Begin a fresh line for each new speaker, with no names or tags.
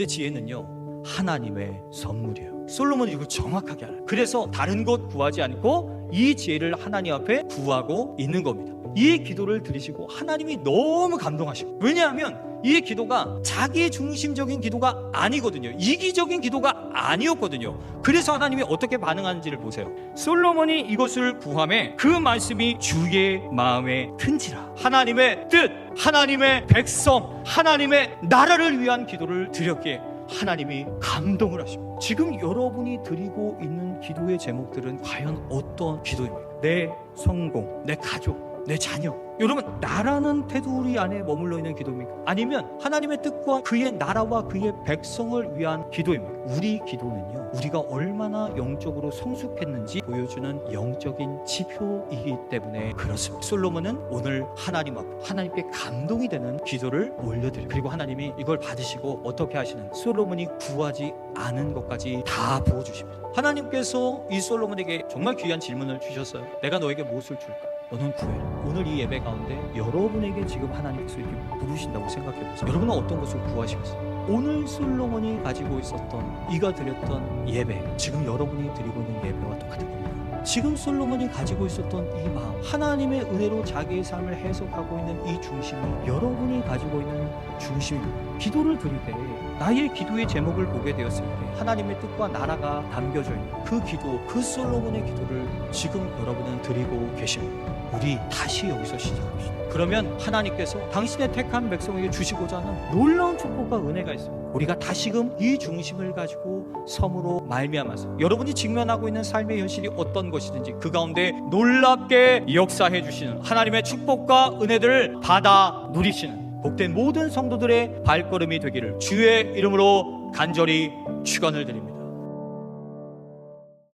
근데 지혜는요 하나님의 선물이에요. 솔로몬이 이걸 정확하게 알아요. 그래서 다른 것 구하지 않고 이 지혜를 하나님 앞에 구하고 있는 겁니다. 이 기도를 들으시고 하나님이 너무 감동하시고 왜냐하면 이 기도가 자기 중심적인 기도가 아니거든요. 이기적인 기도가 아니었거든요. 그래서 하나님이 어떻게 반응하는지를 보세요. 솔로몬이 이것을 구함에 그 말씀이 주의 마음에 든지라. 하나님의 뜻, 하나님의 백성, 하나님의 나라를 위한 기도를 드렸기에 하나님이 감동을 하십니다. 지금 여러분이 드리고 있는 기도의 제목들은 과연 어떤 기도입니까? 내 성공, 내 가족, 내 자녀. 여러분 나라는 테두리 안에 머물러 있는 기도입니까? 아니면 하나님의 뜻과 그의 나라와 그의 백성을 위한 기도입니까? 우리 기도는요. 우리가 얼마나 영적으로 성숙했는지 보여주는 영적인 지표이기 때문에 그렇습니다. 솔로몬은 오늘 하나님 앞 하나님께 감동이 되는 기도를 올려드려요. 그리고 하나님이 이걸 받으시고 어떻게 하시는 솔로몬이 구하지 않은 것까지 다 부어 주십니다. 하나님께서 이 솔로몬에게 정말 귀한 질문을 주셨어요. 내가 너에게 무엇을 줄까? 너는 구해라. 오늘 이 예배 가 운데 여러분에게 지금 하나님께서 이렇게 부르신다고 생각해 보세요. 여러분은 어떤 것을 구하시겠어요? 오늘 솔로몬이 가지고 있었던 이가 드렸던 예배, 지금 여러분이 드리고 있는 예배와 똑같은 겁니다. 지금 솔로몬이 가지고 있었던 이 마음, 하나님의 은혜로 자기의 삶을 해석하고 있는 이 중심이 여러분이 가지고 있는 중심입니다. 기도를 드릴 때 나의 기도의 제목을 보게 되었을 때 하나님의 뜻과 나라가 담겨져 있는 그 기도, 그 솔로몬의 기도를 지금 여러분은 드리고 계십니다. 우리 다시 여기서 시작합시다. 그러면 하나님께서 당신의 택한 백성에게 주시고자 하는 놀라운 축복과 은혜 가 있습니다. 우리가 다시금 이 중심을 가지고 섬으로 말미암아서 여러분이 직면하고 있는 삶의 현실이 어떤 것이든지 그 가운데 놀랍게 역사해 주시는 하나님의 축복과 은혜들을 받아 누리시는 복된 모든 성도들의 발걸음이 되기를 주의 이름으로 간절히 축원을 드립니다.